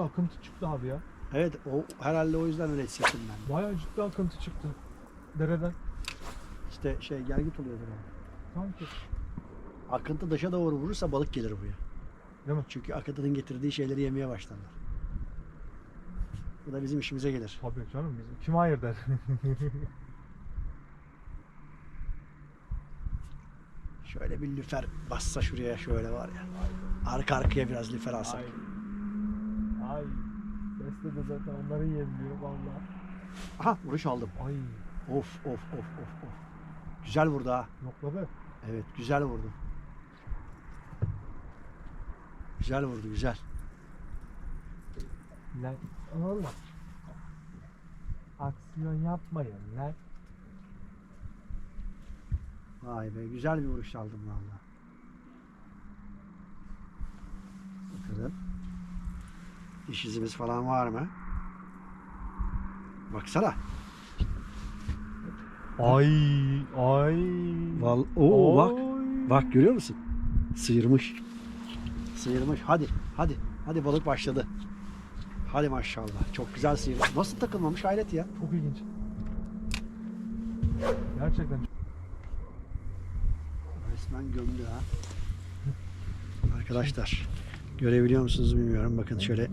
ciddi akıntı çıktı abi ya. Evet o herhalde o yüzden öyle hissettim ben. Bayağı ciddi akıntı çıktı. Dereden. İşte şey gel git oluyordur o. Sanki. Akıntı dışa doğru vurursa balık gelir buraya. Değil mi? Çünkü akıntının getirdiği şeyleri yemeye başlarlar. Bu da bizim işimize gelir. Tabii canım bizim. Kim hayır der. Şöyle bir lüfer bassa şuraya şöyle var ya. Arka arkaya biraz lüfer alsak. Ay. Ay. Beste de zaten onların yeniliyor vallahi. Aha vuruş aldım. Ay. Of of of of of. Güzel vurdu ha. Yokladı. Evet güzel vurdu. Güzel vurdu güzel. Lan oğlum. Aksiyon yapmayın lan. Vay be güzel bir vuruş aldım valla. Bakalım. Diş izimiz falan var mı? Baksana. Ay ay. Val Oo bak. Bak görüyor musun? Sıyırmış. Sıyırmış. Hadi hadi. Hadi balık başladı. Hadi maşallah. Çok güzel sıyırmış. Nasıl takılmamış hayret ya. Çok ilginç. Gerçekten Resmen gömdü ha. Arkadaşlar görebiliyor musunuz bilmiyorum. Bakın şöyle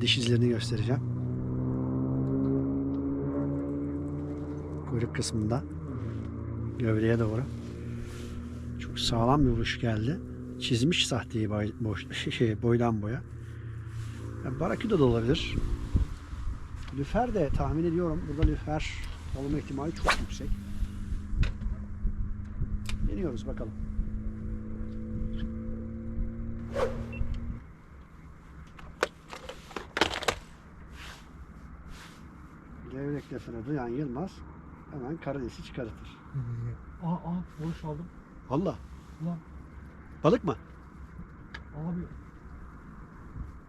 diş izlerini göstereceğim. Kuyruk kısmında gövdeye doğru. Çok sağlam bir vuruş geldi. Çizmiş sahteyi boy, boş, şey, boydan boya. Yani Barakuda da olabilir. Lüfer de tahmin ediyorum. Burada lüfer olma ihtimali çok yüksek. Deniyoruz bakalım. Levrek lafını duyan Yılmaz hemen karidesi çıkartır. Aa aa vuruş aldım. Ulan Balık mı? abi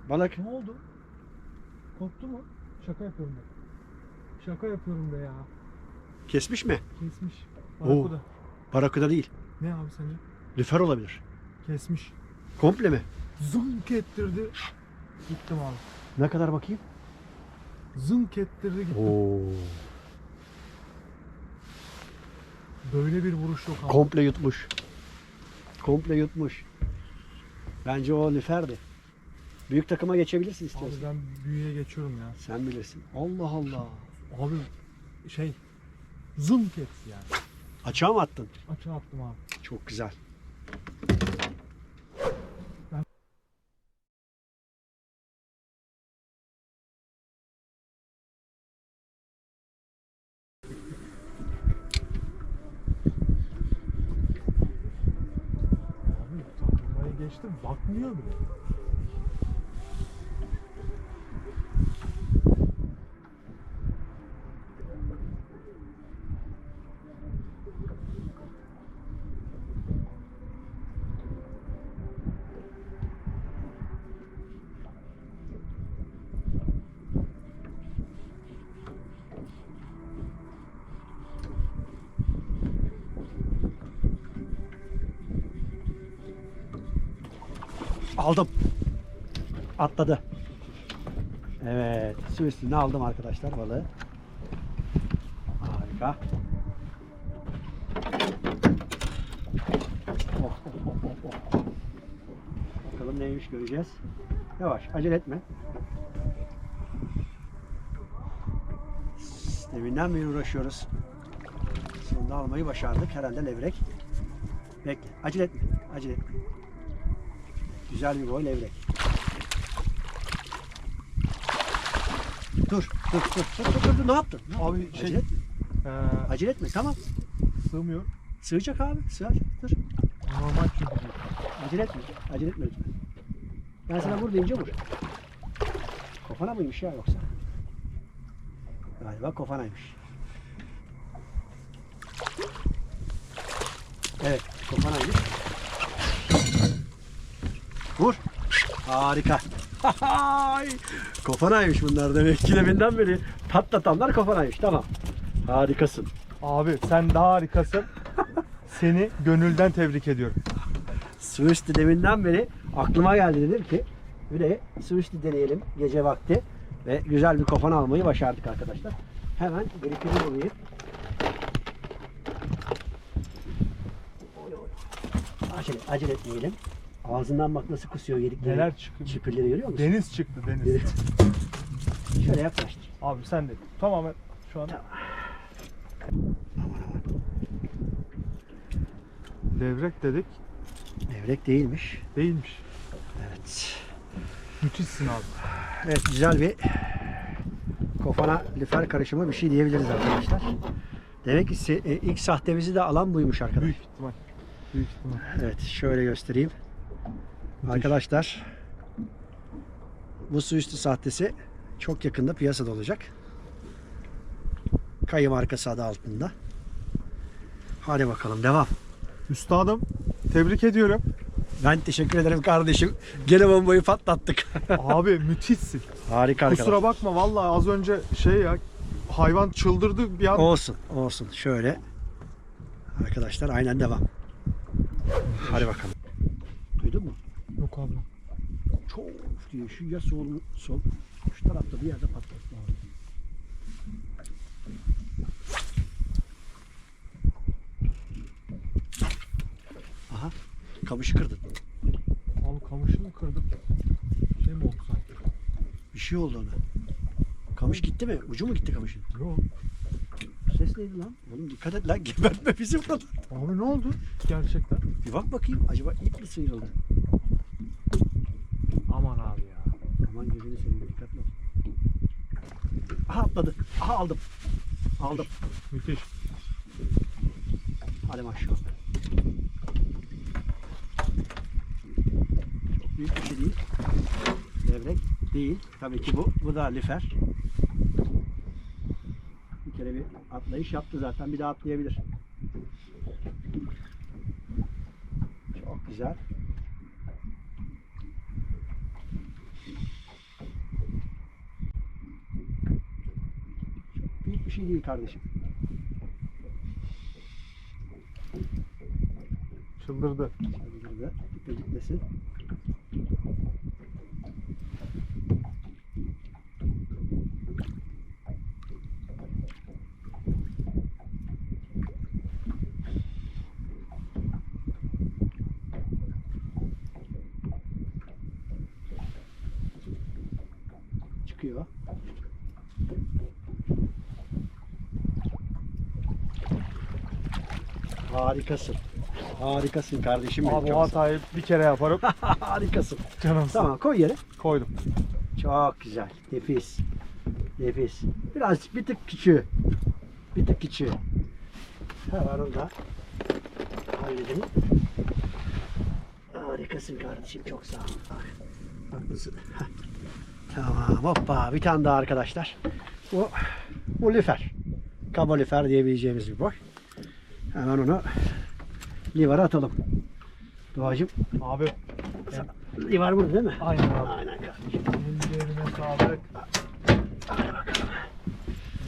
Balık. ne oldu? Korktu mu? Şaka yapıyorum be. Şaka yapıyorum be ya. Kesmiş mi? Kesmiş. Oo. Barakuda. Barakuda değil. Ne abi sence? Lüfer olabilir. Kesmiş. Komple mi? Zınk ettirdi. Gittim abi. Ne kadar bakayım? Zınk ettirdi gittim. Oo. Böyle bir vuruş yok abi. Komple yutmuş. Komple yutmuş. Bence o lüferdi. Büyük takıma geçebilirsin Abi istiyorsan. ben büyüye geçiyorum ya. Sen bilirsin. Allah Allah. Abi şey zınk et yani. Açığa mı attın? Açığa attım abi. Çok güzel. Ben- Abi takılmayı geçtim bakmıyor bile. Aldım. Atladı. Evet. Su üstüne aldım arkadaşlar balığı. Harika. Oh, oh, oh, oh, oh. Bakalım neymiş göreceğiz. Yavaş acele etme. Deminden beri uğraşıyoruz. Sonunda almayı başardık. Herhalde levrek. Bekle. Acele etme. Acele etme. Güzel bir boy levrek. Dur, dur, dur, dur, dur, dur, dur. ne yaptın? Ne Abi yaptın? şey- acele etme, Ee, acele etme, tamam. sığmıyor. Sığacak abi, sığacak. Dur, Normal çünkü değil. acele etme, acele etme lütfen. Ben sana vur deyince vur. Kofana mıymış ya yoksa? Galiba kofanaymış. Evet, kofanaymış. Vur. Harika. kofanaymış bunlar demek ki deminden beri patlatanlar kofanaymış. Tamam. Harikasın. Abi sen daha harikasın. Seni gönülden tebrik ediyorum. Üstü deminden beri aklıma geldi dedim ki Bir de Swift'i deneyelim gece vakti. Ve güzel bir kofan almayı başardık arkadaşlar. Hemen gripini bulayım. Acele, acele etmeyelim. Ağzından bak nasıl kusuyor yedikleri. Neler çıktı? Çipirleri görüyor musun? Deniz çıktı deniz. Evet. Şöyle yaklaştır. Abi sen de tamamen şu an levrek dedik. Levrek değilmiş. Değilmiş. Evet. Müthişsin abi. Evet güzel bir kofana lifer karışımı bir şey diyebiliriz arkadaşlar. Demek ki e, ilk sahtemizi de alan buymuş arkadaş. Büyük ihtimal. Büyük ihtimal. Evet şöyle göstereyim. Arkadaşlar bu su üstü sahtesi çok yakında piyasada olacak. Kayı markası adı altında. Hadi bakalım devam. Üstadım tebrik ediyorum. Ben teşekkür ederim kardeşim. Gene bombayı patlattık. Abi müthişsin. Harika arkadaşlar. Kusura bakma vallahi az önce şey ya hayvan çıldırdı bir an. Olsun, olsun. Şöyle. Arkadaşlar aynen devam. Hadi bakalım. Abi. Çok diyor. Şu ya sol, sol. Şu tarafta bir yerde patlattı. abi. Aha. Kamışı kırdın. Abi kamışını kırdım. Şey mi oldu sanki? Bir şey oldu ona. Kamış gitti mi? Ucu mu gitti kamışın? Yok. Ses neydi lan? Oğlum dikkat et lan gebertme bizi buradan. Abi ne oldu? Gerçekten. Bir bak bakayım. Acaba ip mi sıyrıldı? Aha atladı. Aha aldım. Aldım. Müthiş. Hadi maşallah. Çok büyük bir şey değil. Levrek değil. Tabii ki bu. Bu da lifer. Bir kere bir atlayış yaptı zaten. Bir daha atlayabilir. Çok güzel. Çok büyük bir şey değil kardeşim. Çıldırdı. Burada ipe gitmesin. Çıkıyor. Harikasın. Harikasın kardeşim benim. Abi Çok o hatayı bir kere yaparım. Harikasın. Canım Tamam koy yere. Koydum. Çok güzel. Nefis. Nefis. Biraz bir tık küçüğü. Bir tık küçüğü. Hemen onu da halledelim. Harikasın kardeşim. Çok sağ ol. Bak. Haklısın. Heh. Tamam. Hoppa. Bir tane daha arkadaşlar. Bu, bu lüfer. Kaba lüfer diyebileceğimiz bir boy. Hemen onu livara atalım. Doğacım. Abi Livar burada değil mi? aynen abi. Aynen kardeşim. Ellerine sağlık.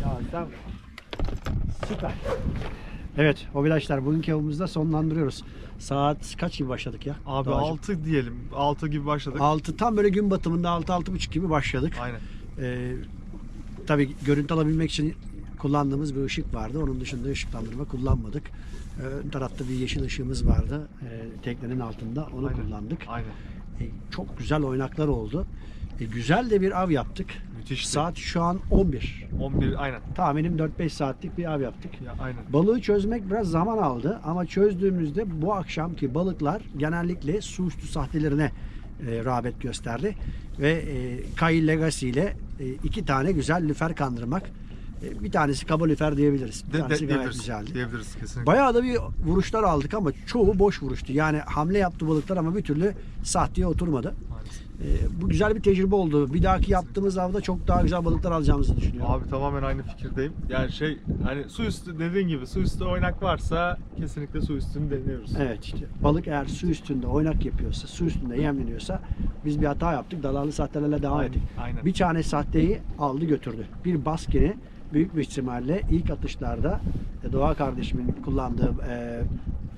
Ya sen Süper. Evet Hobidaşlar bugünkü avımızda sonlandırıyoruz. Saat kaç gibi başladık ya? Abi Doğacığım? 6 diyelim. 6 gibi başladık. 6 tam böyle gün batımında 6-6.30 gibi başladık. Aynen. Ee, tabii görüntü alabilmek için kullandığımız bir ışık vardı. Onun dışında ışıklandırma kullanmadık. Ee, Ön tarafta bir yeşil ışığımız vardı. Ee, teknenin altında onu Aynen. kullandık. Aynen. Ee, çok güzel oynaklar oldu. Ee, güzel de bir av yaptık. Müthiş. Saat şu an 11. 11 aynen. Tahminim 4-5 saatlik bir av yaptık. Ya aynen. Balığı çözmek biraz zaman aldı ama çözdüğümüzde bu akşamki balıklar genellikle su üstü sahtelerine e, rağbet gösterdi. Ve e, Kai Legacy ile e, iki tane güzel lüfer kandırmak. Bir tanesi kaba lüfer diyebiliriz. Bir De, de, tanesi gayet diyebiliriz. güzeldi. Diyebiliriz kesinlikle. Bayağı da bir vuruşlar aldık ama çoğu boş vuruştu. Yani hamle yaptı balıklar ama bir türlü sahteye oturmadı. Maalesef. E, bu güzel bir tecrübe oldu. Bir dahaki yaptığımız avda çok daha güzel balıklar alacağımızı düşünüyorum. Abi tamamen aynı fikirdeyim. Yani şey hani su üstü dediğin gibi su üstü oynak varsa kesinlikle su üstünü deniyoruz. Evet işte balık eğer su üstünde oynak yapıyorsa, su üstünde yemleniyorsa biz bir hata yaptık. Dalarlı sahtelerle devam Aynen, ettik. aynen. Bir tane sahteyi aldı götürdü. Bir baskini büyük bir ihtimalle ilk atışlarda e, Doğa kardeşimin kullandığı e,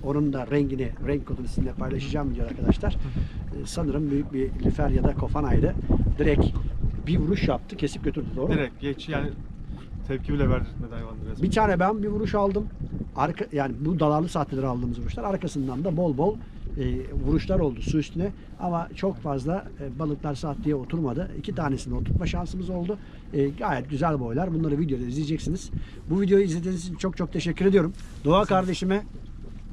Onun da rengini, renk kodunu sizinle paylaşacağım video arkadaşlar. Ee, sanırım büyük bir lüfer ya da kofanaydı. Direkt bir vuruş yaptı, kesip götürdü doğru mu? Direkt geç yani tepki bile verdirtmedi hayvan resmen. Bir tane ben bir vuruş aldım. Arka, yani bu dalarlı sahteleri aldığımız vuruşlar. Arkasından da bol bol e, vuruşlar oldu su üstüne. Ama çok fazla e, balıklar sahteye oturmadı. İki tanesini oturtma şansımız oldu. E, gayet güzel boylar. Bunları videoda izleyeceksiniz. Bu videoyu izlediğiniz için çok çok teşekkür ediyorum. Doğa kardeşime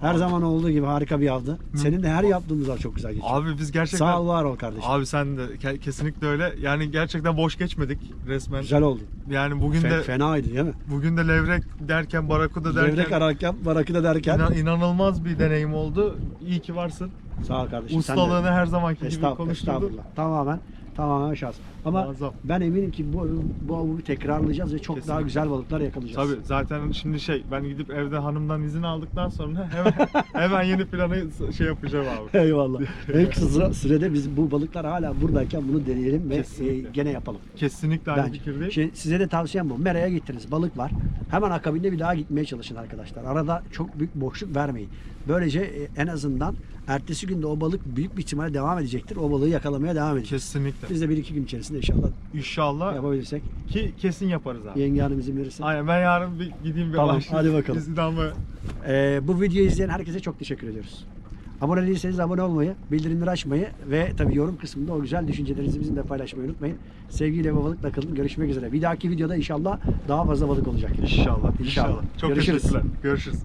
her zaman olduğu gibi harika bir avdı. Senin de her yaptığımız av çok güzel geçiyor. Abi biz gerçekten Sağ ol var ol kardeşim. Abi sen de ke- kesinlikle öyle. Yani gerçekten boş geçmedik resmen. Güzel oldu. Yani bugün Fe- de fenaydı değil mi? bugün de levrek derken barakuda derken Levrek ararken, barakıda derken. inan- inanılmaz bir deneyim oldu. İyi ki varsın. Sağ ol kardeşim. sen de- Ustalığını her zamanki gibi Estağfurullah, konuşturdun. estağfurullah. Tamamen tamamen şans. Ama Muazzam. ben eminim ki bu bu avı tekrarlayacağız ve çok daha Kesinlikle. güzel balıklar yakalayacağız. Tabii zaten şimdi şey ben gidip evde hanımdan izin aldıktan sonra hemen hemen yeni planı şey yapacağım abi. Eyvallah. en kısa sürede biz bu balıklar hala buradayken bunu deneyelim ve Kesinlikle. e, gene yapalım. Kesinlikle aynı Bence. fikirdeyim. Şey, size de tavsiyem bu. Mera'ya gittiniz. Balık var. Hemen akabinde bir daha gitmeye çalışın arkadaşlar. Arada çok büyük boşluk vermeyin. Böylece e, en azından ertesi günde o balık büyük bir ihtimalle devam edecektir. O balığı yakalamaya devam edeceğiz. Kesinlikle. Biz de bir iki gün içerisinde inşallah İnşallah yapabilirsek. ki kesin yaparız abi. Yenge hanım izin verirse. Aynen ben yarın bir gideyim bir Tamam, başlayayım. hadi bakalım. İzin almaya. Ee, bu videoyu izleyen herkese çok teşekkür ediyoruz. Abone değilseniz abone olmayı, bildirimleri açmayı ve tabii yorum kısmında o güzel düşüncelerinizi bizimle paylaşmayı unutmayın. Sevgiyle ve balıkla kalın. Görüşmek üzere. Bir dahaki videoda inşallah daha fazla balık olacak. İnşallah. İnşallah. Çok Görüşürüz. teşekkürler. Görüşürüz.